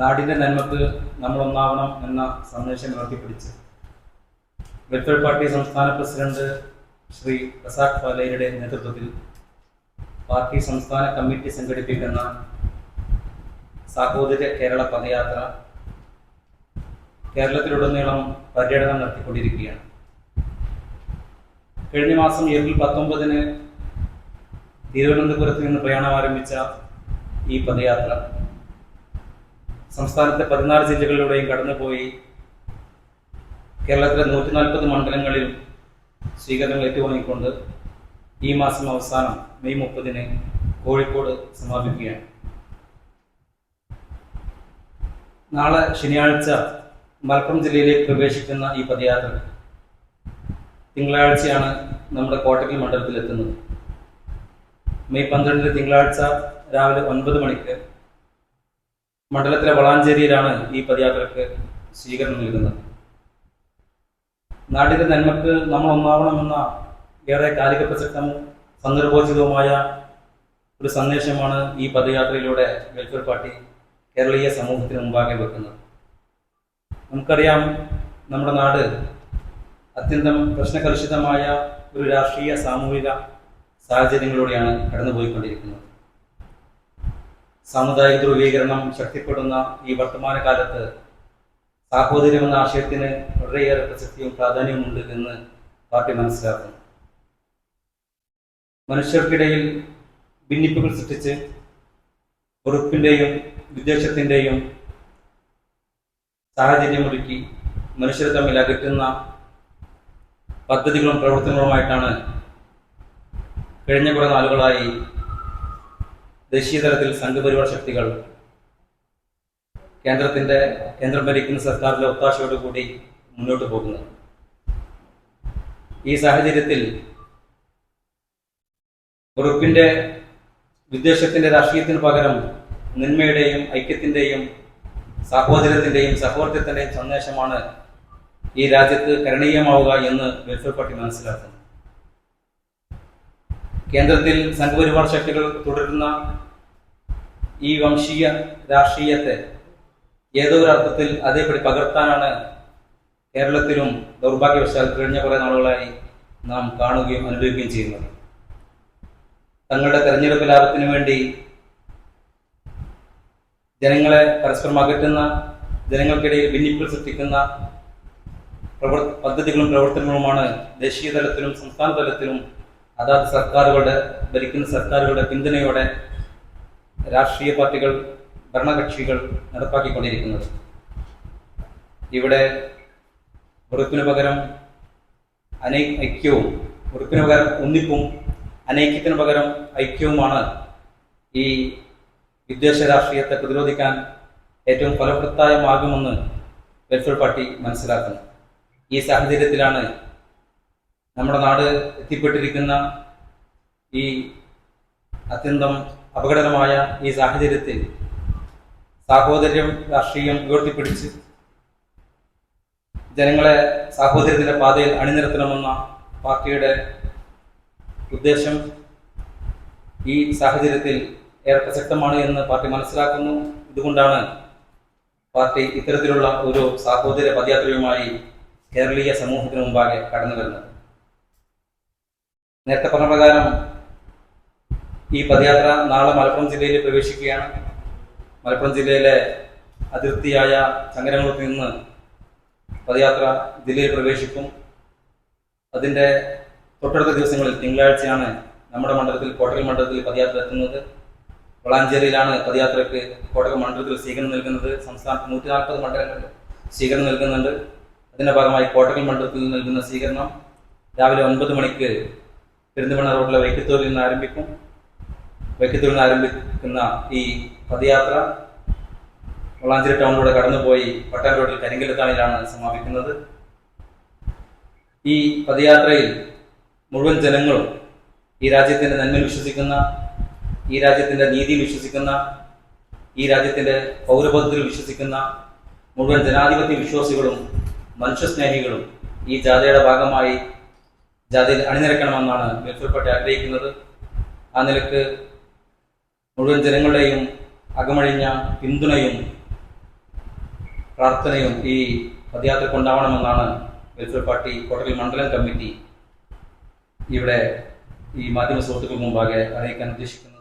നാടിന്റെ നന്മക്ക് നമ്മൾ ഒന്നാവണം എന്ന സന്ദേശം ഉയർത്തിപ്പിടിച്ച് വെൽഫെയർ പാർട്ടി സംസ്ഥാന പ്രസിഡന്റ് ശ്രീ പ്രസാദ് ഫാലയുടെ നേതൃത്വത്തിൽ പാർട്ടി സംസ്ഥാന കമ്മിറ്റി സംഘടിപ്പിക്കുന്ന സാഹോദര്യ കേരള പദയാത്ര കേരളത്തിലുടനീളം പര്യടനം നടത്തിക്കൊണ്ടിരിക്കുകയാണ്. കഴിഞ്ഞ മാസം ഏപ്രിൽ പത്തൊമ്പതിന് തിരുവനന്തപുരത്ത് നിന്ന് പ്രയാണം ആരംഭിച്ച ഈ പദയാത്ര സംസ്ഥാനത്തെ പതിനാറ് ജില്ലകളിലൂടെയും കടന്നുപോയി കേരളത്തിലെ നൂറ്റി നാൽപ്പത് മണ്ഡലങ്ങളിൽ സ്വീകരണങ്ങൾ ഏറ്റുവാങ്ങിക്കൊണ്ട് ഈ മാസം അവസാനം മെയ് മുപ്പതിന് കോഴിക്കോട് സമാപിക്കുകയാണ്. നാളെ ശനിയാഴ്ച മലപ്പുറം ജില്ലയിലേക്ക് പ്രവേശിക്കുന്ന ഈ പദയാത്ര തിങ്കളാഴ്ചയാണ് നമ്മുടെ കോട്ടക്കൽ മണ്ഡലത്തിലെത്തുന്നത്. മെയ് പന്ത്രണ്ടിന് തിങ്കളാഴ്ച രാവിലെ ഒൻപത് മണിക്ക് മണ്ഡലത്തിലെ വളാഞ്ചേരിയിലാണ് ഈ പദയാത്രക്ക് സ്വീകരണം നൽകുന്നത്. നാടിന്റെ നന്മക്ക് നമ്മൾ ഒന്നാവണമെന്ന ഏറെ കാലിക പ്രസക്തവും സന്ദർഭോചിതവുമായ ഒരു സന്ദേശമാണ് ഈ പദയാത്രയിലൂടെ വെൽഫെയർ പാർട്ടി കേരളീയ സമൂഹത്തിന് മുമ്പാകെ വെക്കുന്നത്. നമുക്കറിയാം നമ്മുടെ നാട് അത്യന്തം പ്രശ്നകലുഷിതമായ ഒരു രാഷ്ട്രീയ സാമൂഹിക സാഹചര്യങ്ങളിലൂടെയാണ് കടന്നുപോയിക്കൊണ്ടിരിക്കുന്നത്. സാമുദായിക ധ്രുവീകരണം ശക്തിപ്പെടുന്ന ഈ വർത്തമാന കാലത്ത് സാഹോദര്യം എന്ന ആശയത്തിന് വളരെയേറെ പ്രസക്തിയും പ്രാധാന്യവുമുണ്ട് എന്ന് പാർട്ടി മനസ്സിലാക്കുന്നു. മനുഷ്യർക്കിടയിൽ ഭിന്നിപ്പുകൾ സൃഷ്ടിച്ച് വെറുപ്പിന്റെയും വിദ്വേഷത്തിന്റെയും സാഹചര്യമൊരുക്കി മനുഷ്യരെ തമ്മിൽ അകറ്റുന്ന പദ്ധതികളും പ്രവർത്തനങ്ങളുമായിട്ടാണ് കഴിഞ്ഞ കുറേ നാളുകളായി ദേശീയ തലത്തിൽ സംഘപരിവാർ ശക്തികൾ കേന്ദ്രത്തിന്റെ കേന്ദ്രം ഭരിക്കുന്ന സർക്കാരിന്റെ ഒത്താശയോടുകൂടി മുന്നോട്ട് പോകുന്നു. ഈ സാഹചര്യത്തിൽ വെറുപ്പിന്റെ വിദ്വേഷത്തിന്റെ രാഷ്ട്രീയത്തിന് പകരം നന്മയുടെയും ഐക്യത്തിന്റെയും സാഹോദര്യത്തിന്റെയും സഹോദരത്തിന്റെയും സന്ദേശമാണ് ഈ രാജ്യത്ത് കരണീയമാവുക എന്ന് വെൽഫെയർ പാർട്ടി മനസ്സിലാക്കുന്നു. കേന്ദ്രത്തിൽ സംഘപരിവാർ ശക്തികൾ തുടരുന്ന ഈ വംശീയ രാഷ്ട്രീയത്തെ ഏതോ ഒരു അർത്ഥത്തിൽ അതേപടി പകർത്താനാണ് കേരളത്തിലും ദൗർഭാഗ്യവശാൽ കഴിഞ്ഞ കുറേ നാളുകളായി നാം കാണുകയും അനുഭവിക്കുകയും ചെയ്യുന്നത്. തങ്ങളുടെ തെരഞ്ഞെടുപ്പ് ലാഭത്തിന് വേണ്ടി ജനങ്ങളെ പരസ്പരം അകറ്റുന്ന ജനങ്ങൾക്കിടയിൽ ഭിന്നിപ്പുകൾ സൃഷ്ടിക്കുന്ന പ്രവർ പദ്ധതികളും പ്രവർത്തനങ്ങളുമാണ് ദേശീയ തലത്തിലും സംസ്ഥാന തലത്തിലും അതാത് സർക്കാരുകളുടെ ഭരിക്കുന്ന സർക്കാരുകളുടെ പിന്തുണയോടെ രാഷ്ട്രീയ പാർട്ടികൾ ഭരണകക്ഷികൾ നടപ്പാക്കിക്കൊണ്ടിരിക്കുന്നത്. ഇവിടെ വെറുപ്പിന് പകരം അനൈ ഐക്യവും വെറുപ്പിന് പകരം ഒന്നിപ്പും അനൈക്യത്തിന് പകരം ഐക്യവുമാണ് ഈ വിദ്വേഷ രാഷ്ട്രീയത്തെ പ്രതിരോധിക്കാൻ ഏറ്റവും ഫലപ്രദമാകുമെന്ന് വെൽഫെയർ പാർട്ടി മനസ്സിലാക്കുന്നു. ഈ സാഹചര്യത്തിലാണ് നമ്മുടെ നാട് എത്തിപ്പെട്ടിരിക്കുന്ന ഈ അത്യന്തം അപകടകരമായ ഈ സാഹചര്യത്തിൽ സാഹോദര്യം രാഷ്ട്രീയം ഉയർത്തിപ്പിടിച്ച് ജനങ്ങളെ സാഹോദര്യത്തിന്റെ പാതയിൽ അണിനിരത്തണമെന്ന പാർട്ടിയുടെ ഉദ്ദേശം ഈ സാഹചര്യത്തിൽ ഏറെ പ്രസക്തമാണ് എന്ന് പാർട്ടി മനസ്സിലാക്കുന്നു. ഇതുകൊണ്ടാണ് പാർട്ടി ഇത്തരത്തിലുള്ള ഒരു സാഹോദര്യ പദയാത്രയുമായി കേരളീയ സമൂഹത്തിന് മുമ്പാകെ കടന്നു വരുന്നത് നേരത്തെ പറഞ്ഞ പ്രകാരം ഈ പദയാത്ര നാളെ മലപ്പുറം ജില്ലയിൽ പ്രവേശിക്കുകയാണ്. മലപ്പുറം ജില്ലയിലെ അതിർത്തിയായ ചങ്ങരംകുളത്ത് നിന്ന് പദയാത്ര ജില്ലയിൽ പ്രവേശിക്കും. അതിന്റെ തൊട്ടടുത്ത ദിവസങ്ങളിൽ തിങ്കളാഴ്ചയാണ് നമ്മുടെ മണ്ഡലത്തിൽ കോട്ടകൽ മണ്ഡലത്തിൽ പദയാത്ര എത്തുന്നത്. വളാഞ്ചേരിയിലാണ് പദയാത്രയ്ക്ക് കോട്ടകൽ മണ്ഡലത്തിൽ സ്വീകരണം നൽകുന്നത്. സംസ്ഥാനത്ത് നൂറ്റി നാൽപ്പത് മണ്ഡലങ്ങളിൽ സ്വീകരണം നൽകുന്നുണ്ട്. അതിന്റെ ഭാഗമായി കോട്ടകൽ മണ്ഡലത്തിൽ നൽകുന്ന സ്വീകരണം രാവിലെ ഒൻപത് മണിക്ക് പെരുന്തമണ്ണ റോഡിലെ വൈക്കത്തൂരിൽ നിന്ന് ആരംഭിക്കും. വൈക്കത്തൂരിൽ നിന്ന് ആരംഭിക്കുന്ന ഈ പദയാത്ര വളാഞ്ചേരി ടൗണിലൂടെ കടന്നുപോയി പട്ടാൻ റോഡിൽ കരിങ്കലത്താണിലാണ് സമാപിക്കുന്നത്. ഈ പദയാത്രയിൽ മുഴുവൻ ജനങ്ങളും ഈ രാജ്യത്തിന്റെ നന്മയിൽ വിശ്വസിക്കുന്ന ഈ രാജ്യത്തിന്റെ നീതി വിശ്വസിക്കുന്ന ഈ രാജ്യത്തിന്റെ പൗരബോധത്തിൽ വിശ്വസിക്കുന്ന മുഴുവൻ ജനാധിപത്യ വിശ്വാസികളും മനുഷ്യസ്നേഹികളും ഈ ജാഥയുടെ ഭാഗമായി ജാഥയിൽ അണിനിരക്കണമെന്നാണ് വെൽഫെയർ പാർട്ടി ആഗ്രഹിക്കുന്നത്. ആ നിലയ്ക്ക് മുഴുവൻ ജനങ്ങളുടെയും അകമഴിഞ്ഞ പിന്തുണയും പ്രാർത്ഥനയും ഈ പദയാത്രയ്ക്ക് ഉണ്ടാവണമെന്നാണ് വെൽഫെയർ പാർട്ടി കോട്ടക്കൽ മണ്ഡലം കമ്മിറ്റി ഇവിടെ ഈ മാധ്യമ സുഹൃത്തുക്കൾ മുമ്പാകെ അറിയിക്കാൻ ഉദ്ദേശിക്കുന്നത്.